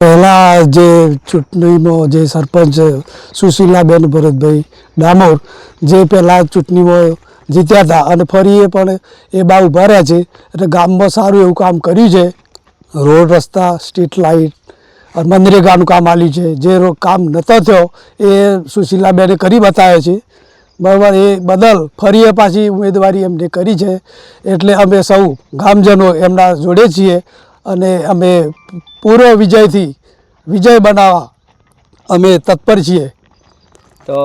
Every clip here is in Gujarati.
પહેલાં જે ચૂંટણીમાં જે સરપંચ સુશીલાબેન ભરતભાઈ ડામોર જે પહેલાં ચૂંટણીમાં જીત્યા હતા અને ફરી એ પણ એ બા ઊભા રહ્યા છે. એટલે ગામમાં સારું એવું કામ કર્યું છે. રોડ, રસ્તા, સ્ટ્રીટ લાઇટ મનરેગાનું કામ આવ્યું છે. જે કામ નહોતો થયો એ સુશીલાબેને કરી બતાવ્યો છે. બરાબર, એ બદલ ફરી પાછી ઉમેદવારી એમને કરી છે. એટલે અમે સૌ ગામજનો એમના જોડે છીએ. અને અમે પૂર્વ વિજયથી વિજય બનાવવા અમે તત્પર છીએ. તો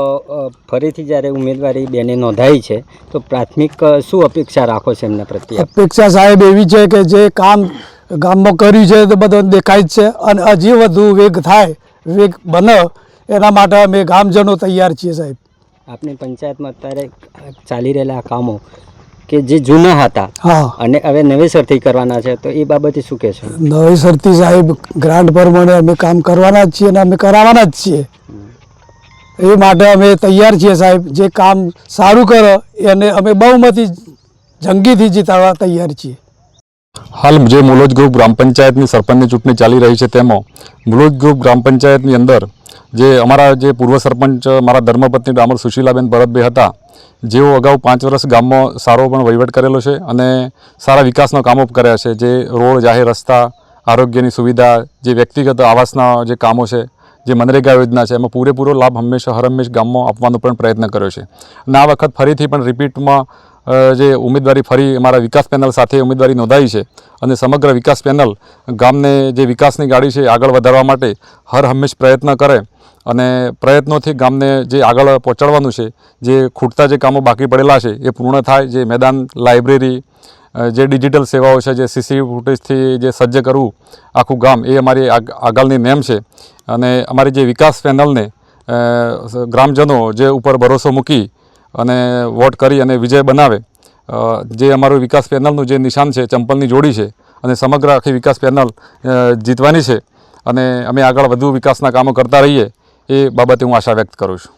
ફરીથી જ્યારે ઉમેદવારી બેને નોંધાઈ છે તો પ્રાથમિક શું અપેક્ષા રાખો છો એમના પ્રત્યે? અપેક્ષા સાહેબ એવી છે કે જે કામ ગામમાં કર્યું છે તે બધું દેખાય જ છે અને હજી વધુ વેગ થાય વેગ બને એના માટે અમે ગામજનો તૈયાર છીએ સાહેબ. આપની પંચાયતમાં અત્યારે ચાલી રહેલા કામો કે જે જૂના હતા હા. અને હવે નવેસરથી કરવાના છે તો એ બાબતે શું કહેશો? નવેસરથી સાહેબ ગ્રાન્ટ પ્રમાણે અમે કામ કરવાના જ છીએ અને અમે કરાવવાના જ છીએ. એ માટે અમે તૈયાર છીએ સાહેબ જે કામ સારું કરો એને અમે બહુમતી જંગીથી જીતાડવા તૈયાર છીએ. હાલ જે મુલોજ ગ્રુપ ગ્રામ પંચાયતની સરપંચની ચૂંટણી ચાલી રહી છે તેમાં મુલોજ ગ્રુપ ગ્રામ પંચાયતની અંદર જે અમારા જે પૂર્વ સરપંચ, મારા ધર્મપત્ની ડામર સુશીલાબેન ભરતભાઈ હતા, જેઓ અગાઉ પાંચ વર્ષ ગામમાં સારો પણ વહીવટ કરેલો છે અને સારા વિકાસના કામો કર્યા છે. જે રોડ, જાહેર રસ્તા, આરોગ્યની સુવિધા, જે વ્યક્તિગત આવાસના જે કામો છે, જે મનરેગા યોજના છે, એમાં પૂરેપૂરો લાભ હંમેશા હર હંમેશ ગામમાં આપવાનો પણ પ્રયત્ન કર્યો છે. અને આ વખત ફરીથી પણ રિપીટમાં જે ઉમેદવારી ફરી અમારા વિકાસ પેનલ સાથે ઉમેદવારી નોંધાઈ છે અને સમગ્ર વિકાસ પેનલ ગામને જે વિકાસની ગાડી છે આગળ વધારવા માટે હર હંમેશ પ્રયત્ન કરે અને પ્રયત્નોથી ગામને જે આગળ પહોંચાડવાનું છે, જે ખૂટતા જે કામો બાકી પડેલા છે એ પૂર્ણ થાય, જે મેદાન લાઇબ્રેરી જે ડિજિટલ સેવાઓ છે, જે સીસી ફૂટેજથી જે સજ્જ કરવું, આખું ગામ એ અમારી આગ- આગળની નેમ છે. અને અમારી જે વિકાસ પેનલને ગ્રામજનો જે ઉપર ભરોસો મૂકી અને વોટ કરી અને વિજય બનાવે. જે અમારું વિકાસ પેનલનું જે નિશાન છે, ચંપલની જોડી છે, અને સમગ્ર આખી વિકાસ પેનલ જીતવાની છે. અને અમે આગળ વધુ વિકાસના કામો કરતા રહીએ, એ બાબતે હું આશા વ્યક્ત કરું છું.